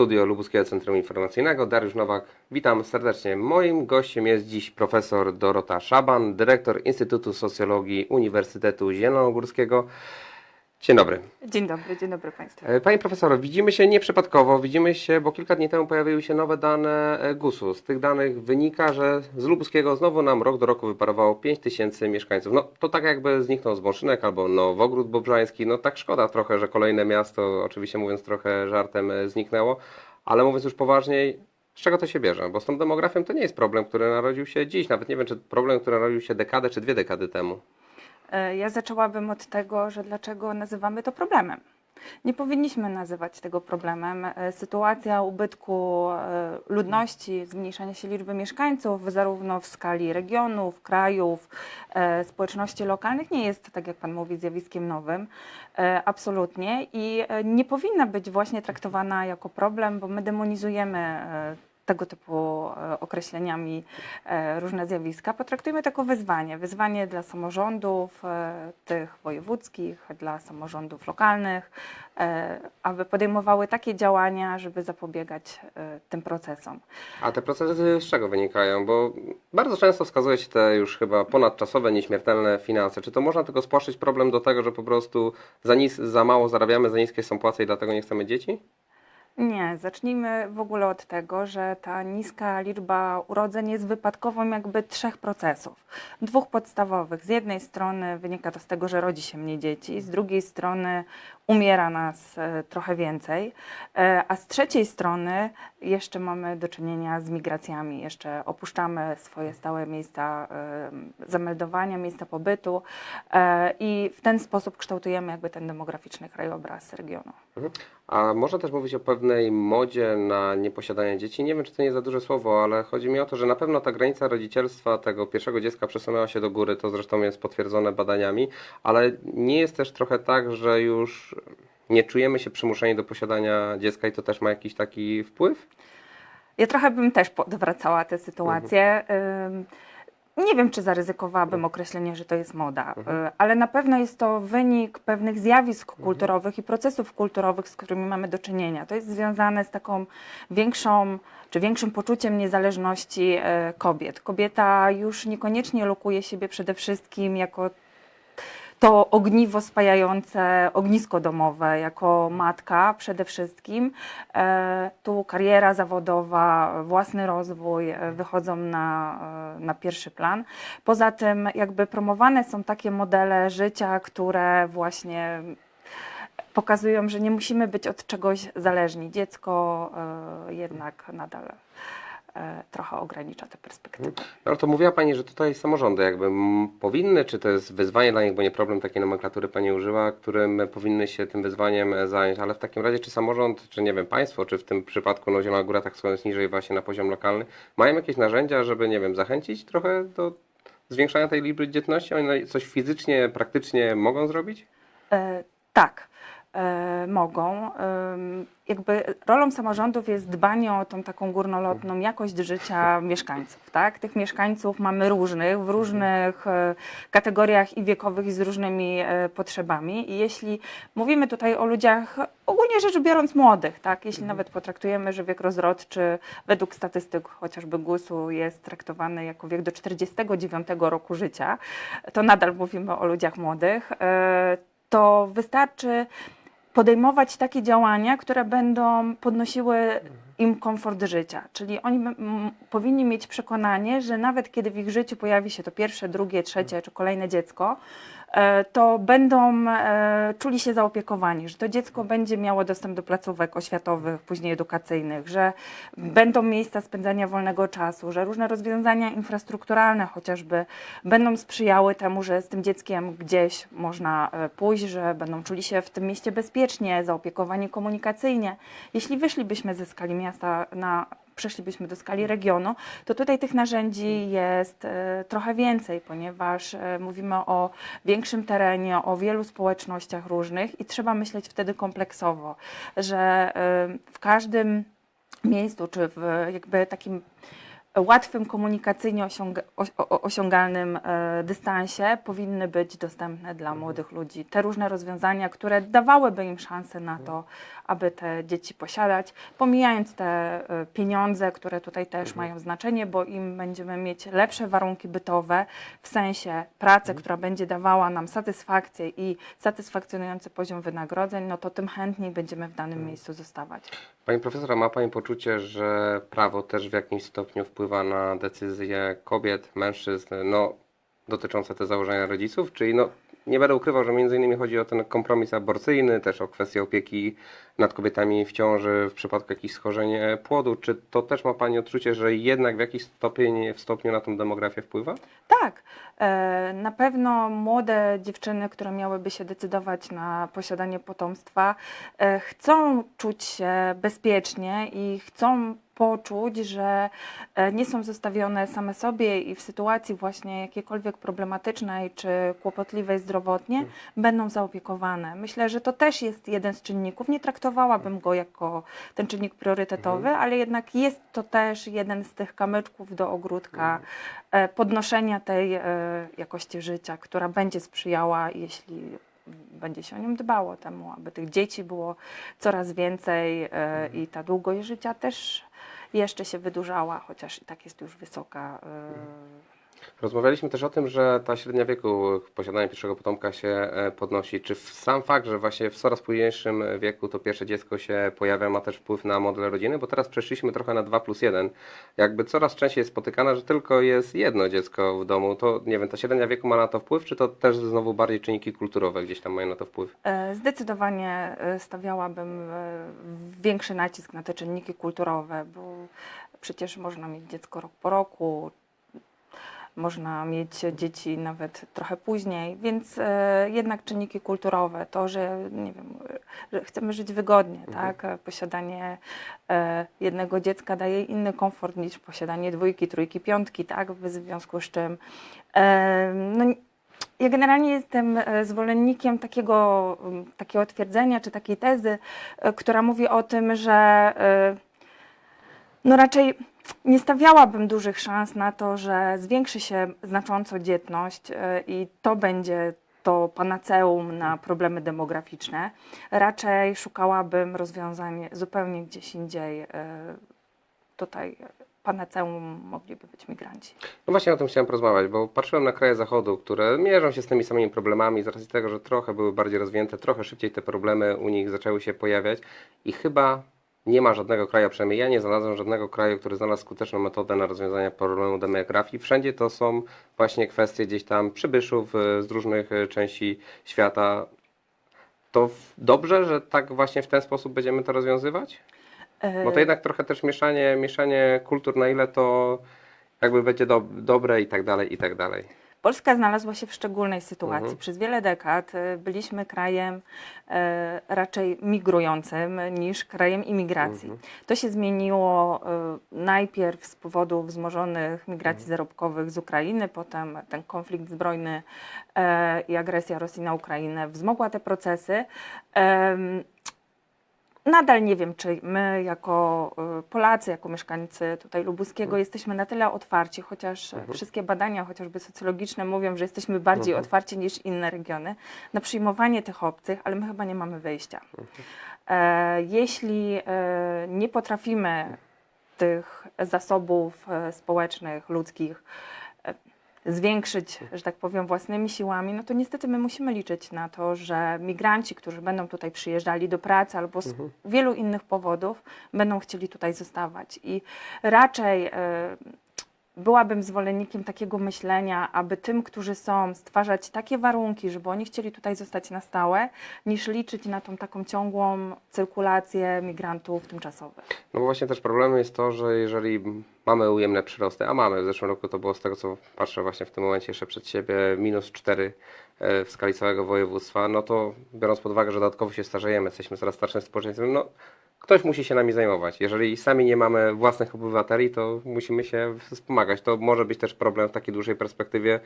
Studio Lubuskiego Centrum Informacyjnego. Dariusz Nowak, witam serdecznie. Moim gościem jest dziś profesor Dorota Szaban, dyrektor Instytutu Socjologii Uniwersytetu Zielonogórskiego. Dzień dobry. Dzień dobry, dzień dobry Państwu. E, Panie profesor, widzimy się nieprzypadkowo. Widzimy się, bo kilka dni temu pojawiły się nowe dane e, GUS-u. Z tych danych wynika, że z Lubuskiego znowu nam rok do roku wyparowało 5 tysięcy mieszkańców. No to tak jakby zniknął Zbąszynek albo Nowogród Bobrzański. No tak szkoda trochę, że kolejne miasto, oczywiście mówiąc trochę żartem, e, zniknęło. Ale mówiąc już poważniej, z czego to się bierze? Bo z tą demografią to nie jest problem, który narodził się dziś. Nawet nie wiem, czy problem, który narodził się dekadę czy dwie dekady temu. E, Ja zaczęłabym od tego, że dlaczego nazywamy to problemem. Nie powinniśmy nazywać tego problemem. E, Sytuacja ubytku e, ludności, zmniejszania się liczby mieszkańców, zarówno w skali regionów, krajów, społeczności lokalnych, nie jest, tak jak Pan mówi, zjawiskiem nowym. Absolutnie. I nie powinna być właśnie traktowana jako problem, bo my demonizujemy tego typu e, określeniami e, różne zjawiska, potraktujmy to jako wyzwanie. Wyzwanie dla samorządów, e, tych wojewódzkich, dla samorządów lokalnych, aby podejmowały takie działania, żeby zapobiegać tym procesom. A te procesy z czego wynikają? Bo bardzo często wskazuje się te już chyba ponadczasowe, nieśmiertelne finanse. Czy to można tylko spłaszczyć problem do tego, że po prostu za, nis- za mało zarabiamy, za niskie są płace i dlatego nie chcemy dzieci? Nie, zacznijmy w ogóle od tego, że ta niska liczba urodzeń jest wypadkową jakby trzech procesów. Dwóch podstawowych. Z jednej strony wynika to z tego, że rodzi się mniej dzieci, z drugiej strony umiera nas e, trochę więcej, e, a z trzeciej strony jeszcze mamy do czynienia z migracjami, jeszcze opuszczamy swoje stałe miejsca e, zameldowania, miejsca pobytu i w ten sposób kształtujemy jakby ten demograficzny krajobraz regionu. Mhm. A można też mówić o pewnej modzie na nieposiadanie dzieci. Nie wiem, czy to nie za duże słowo, ale chodzi mi o to, że na pewno ta granica rodzicielstwa tego pierwszego dziecka przesunęła się do góry. To zresztą jest potwierdzone badaniami, ale nie jest też trochę tak, że już nie czujemy się przymuszeni do posiadania dziecka i to też ma jakiś taki wpływ? Ja trochę bym też odwracała tę sytuację. Ym, Nie wiem, czy zaryzykowałabym określenie, że to jest moda, Mhm. y, ale na pewno jest to wynik pewnych zjawisk kulturowych i procesów kulturowych, z którymi mamy do czynienia. To jest związane z taką większą czy większym poczuciem niezależności e, kobiet. Kobieta już niekoniecznie lokuje siebie przede wszystkim jako to ogniwo spajające ognisko domowe jako matka przede wszystkim. E, tu kariera zawodowa, własny rozwój e, wychodzą na, e, na pierwszy plan. Poza tym jakby promowane są takie modele życia, które właśnie pokazują, że nie musimy być od czegoś zależni. Dziecko jednak nadal trochę ogranicza te perspektywy. No to mówiła Pani, że tutaj samorządy jakby powinny, czy to jest wyzwanie dla nich, bo nie problem takiej nomenklatury Pani używa, którym powinny się tym wyzwaniem e, zająć, ale w takim razie czy samorząd, czy nie wiem, państwo, czy w tym przypadku no, Zielona Góra tak schodząc niżej właśnie na poziom lokalny, mają jakieś narzędzia, żeby, nie wiem, zachęcić trochę do zwiększania tej liczby dzietności? Oni coś fizycznie, praktycznie mogą zrobić? E, tak, e, mogą. Ym, jakby rolą samorządów jest dbanie o tą taką górnolotną jakość życia mieszkańców. Tak? Tych mieszkańców mamy różnych, w różnych e, kategoriach i wiekowych i z różnymi e, potrzebami. I jeśli mówimy tutaj o ludziach ogólnie rzecz biorąc młodych, tak? jeśli nawet potraktujemy, że wiek rozrodczy według statystyk chociażby GUS-u jest traktowany jako wiek do 49 roku życia, to nadal mówimy o ludziach młodych. E, to wystarczy podejmować takie działania, które będą podnosiły im komfort życia. Czyli oni powinni mieć przekonanie, że nawet kiedy w ich życiu pojawi się to pierwsze, drugie, trzecie czy kolejne dziecko, to będą e, czuli się zaopiekowani, że to dziecko będzie miało dostęp do placówek oświatowych, później edukacyjnych, że będą miejsca spędzania wolnego czasu, że różne rozwiązania infrastrukturalne chociażby będą sprzyjały temu, że z tym dzieckiem gdzieś można e, pójść, że będą czuli się w tym mieście bezpiecznie, zaopiekowani komunikacyjnie. Jeśli wyszlibyśmy ze skali miasta na przeszlibyśmy do skali regionu, to tutaj tych narzędzi jest e, trochę więcej, ponieważ e, mówimy o większym terenie, o wielu społecznościach różnych i trzeba myśleć wtedy kompleksowo, że e, w każdym miejscu, czy w jakby takim łatwym komunikacyjnie osiągalnym dystansie powinny być dostępne dla młodych ludzi. Te różne rozwiązania, które dawałyby im szansę na to, aby te dzieci posiadać, pomijając te e, pieniądze, które tutaj też mają znaczenie, bo im będziemy mieć lepsze warunki bytowe, w sensie pracę, która będzie dawała nam satysfakcję i satysfakcjonujący poziom wynagrodzeń, no to tym chętniej będziemy w danym miejscu zostawać. Pani profesor, a ma Pani poczucie, że prawo też w jakimś stopniu wpływa na decyzje kobiet, mężczyzn, no, dotyczące te założenia rodziców? Czyli no, nie będę ukrywał, że między innymi chodzi o ten kompromis aborcyjny, też o kwestię opieki nad kobietami w ciąży w przypadku jakichś schorzeń płodu. Czy to też ma Pani odczucie, że jednak w jakiś stopień, w stopniu na tą demografię wpływa? Tak, e, na pewno młode dziewczyny, które miałyby się decydować na posiadanie potomstwa, e, chcą czuć się bezpiecznie i chcą poczuć, że e, nie są zostawione same sobie i w sytuacji właśnie jakiejkolwiek problematycznej czy kłopotliwej zdrowotnie będą zaopiekowane. Myślę, że to też jest jeden z czynników. Nie traktowałabym go jako ten czynnik priorytetowy, ale jednak jest to też jeden z tych kamyczków do ogródka e, podnoszenia tej e, jakości życia, która będzie sprzyjała, jeśli będzie się o nią dbało temu, aby tych dzieci było coraz więcej e, i ta długość życia też jeszcze się wydłużała, chociaż i tak jest już wysoka. E, Rozmawialiśmy też o tym, że ta średnia wieku posiadania pierwszego potomka się e, podnosi. Czy sam fakt, że właśnie w coraz późniejszym wieku to pierwsze dziecko się pojawia, ma też wpływ na model rodziny? Bo teraz przeszliśmy trochę na 2 plus 1. Jakby coraz częściej jest spotykane, że tylko jest jedno dziecko w domu. To nie wiem, ta średnia wieku ma na to wpływ, czy to też znowu bardziej czynniki kulturowe gdzieś tam mają na to wpływ? E, Zdecydowanie e, stawiałabym e, większy nacisk na te czynniki kulturowe, bo przecież można mieć dziecko rok po roku, można mieć dzieci nawet trochę później, więc e, jednak czynniki kulturowe, to, że nie wiem, że chcemy żyć wygodnie, tak? E, Posiadanie e, jednego dziecka daje inny komfort niż posiadanie dwójki, trójki, piątki, tak? W związku z czym e, no, ja generalnie jestem e, zwolennikiem takiego, takiego twierdzenia czy takiej tezy, e, która mówi o tym, że e, no raczej nie stawiałabym dużych szans na to, że zwiększy się znacząco dzietność e, i to będzie to panaceum na problemy demograficzne. Raczej szukałabym rozwiązań zupełnie gdzieś indziej. e, Tutaj panaceum mogliby być migranci. No właśnie o tym chciałem porozmawiać, bo patrzyłem na kraje zachodu, które mierzą się z tymi samymi problemami z racji tego, że trochę były bardziej rozwinięte, trochę szybciej te problemy u nich zaczęły się pojawiać i chyba nie ma żadnego kraju, przynajmniej ja nie znalazłem żadnego kraju, który znalazł skuteczną metodę na rozwiązanie problemu demografii. Wszędzie to są właśnie kwestie gdzieś tam przybyszów e, z różnych e, części świata. To dobrze, że tak właśnie w ten sposób będziemy to rozwiązywać? E, Bo to jednak trochę też mieszanie, mieszanie kultur, na ile to jakby będzie do, dobre i tak dalej, i tak dalej. Polska znalazła się w szczególnej sytuacji. Mhm. Przez wiele dekad e, byliśmy krajem e, raczej migrującym niż krajem imigracji. Mhm. To się zmieniło e, najpierw z powodu wzmożonych migracji zarobkowych z Ukrainy, potem ten konflikt zbrojny e, i agresja Rosji na Ukrainę wzmogła te procesy. Em, Nadal nie wiem, czy my jako y, Polacy, jako mieszkańcy tutaj Lubuskiego jesteśmy na tyle otwarci, chociaż Mhm. wszystkie badania, chociażby socjologiczne mówią, że jesteśmy bardziej Mhm. otwarci niż inne regiony na przyjmowanie tych obcych, ale my chyba nie mamy wyjścia. Mhm. E, jeśli e, nie potrafimy tych zasobów e, społecznych, ludzkich zwiększyć, że tak powiem, własnymi siłami, no to niestety my musimy liczyć na to, że migranci, którzy będą tutaj przyjeżdżali do pracy albo z Mhm. wielu innych powodów, będą chcieli tutaj zostawać. I raczej e, byłabym zwolennikiem takiego myślenia, aby tym, którzy są, stwarzać takie warunki, żeby oni chcieli tutaj zostać na stałe, niż liczyć na tą taką ciągłą cyrkulację migrantów tymczasowych. No bo właśnie też problemem jest to, że jeżeli mamy ujemne przyrosty, a mamy, w zeszłym roku to było z tego co patrzę właśnie w tym momencie jeszcze przed siebie minus 4 e, w skali całego województwa, no to biorąc pod uwagę, że dodatkowo się starzejemy, jesteśmy coraz starszym społeczeństwem, no ktoś musi się nami zajmować. Jeżeli sami nie mamy własnych obywateli, to musimy się wspomagać. To może być też problem w takiej dłuższej perspektywie,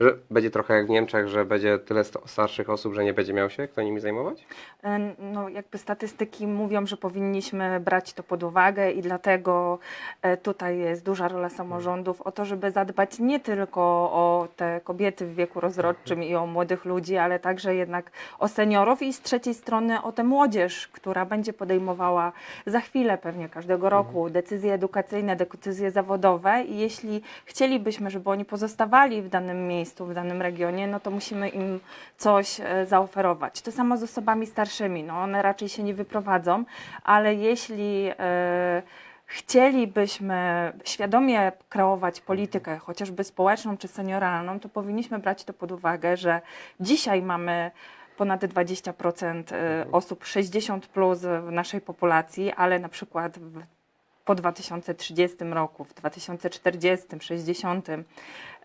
że będzie trochę jak w Niemczech, że będzie tyle starszych osób, że nie będzie miał się kto nimi zajmować? E, No, jakby statystyki mówią, że powinniśmy brać to pod uwagę i dlatego e, tutaj jest duża rola samorządów o to, żeby zadbać nie tylko o te kobiety w wieku rozrodczym i o młodych ludzi, ale także jednak o seniorów i z trzeciej strony o tę młodzież, która będzie podejmowała za chwilę pewnie każdego roku decyzje edukacyjne, decyzje zawodowe i jeśli chcielibyśmy, żeby oni pozostawali w danym miejscu, w danym regionie, no to musimy im coś e, zaoferować. To samo z osobami starszymi, no one raczej się nie wyprowadzą, ale jeśli e, chcielibyśmy świadomie kreować politykę, chociażby społeczną czy senioralną, to powinniśmy brać to pod uwagę, że dzisiaj mamy ponad 20% e, osób 60 plus w naszej populacji, ale na przykład w, po 2030 roku, w 2040, 60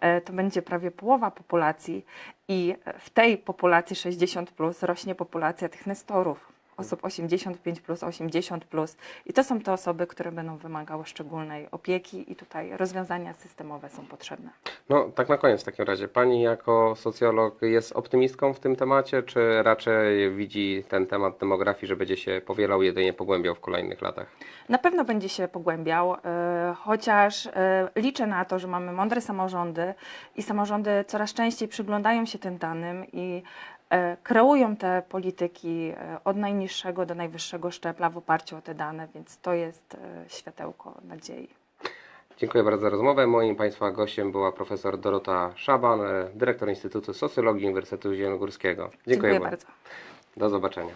e, to będzie prawie połowa populacji i w tej populacji 60 plus rośnie populacja tych nestorów. Osób 85 plus, 80 plus. I to są te osoby, które będą wymagały szczególnej opieki i tutaj rozwiązania systemowe są potrzebne. No, tak na koniec w takim razie. Pani jako socjolog jest optymistką w tym temacie, czy raczej widzi ten temat demografii, że będzie się powielał, jedynie pogłębiał w kolejnych latach? Na pewno będzie się pogłębiał, e, chociaż e, liczę na to, że mamy mądre samorządy i samorządy coraz częściej przyglądają się tym danym i E, kreują te polityki e, od najniższego do najwyższego szczebla w oparciu o te dane, więc to jest e, światełko nadziei. Dziękuję bardzo za rozmowę. Moim Państwa gościem była profesor Dorota Szaban, dyrektor Instytutu Socjologii Uniwersytetu Zielonogórskiego. Dziękuję, Dziękuję bardzo. Do zobaczenia.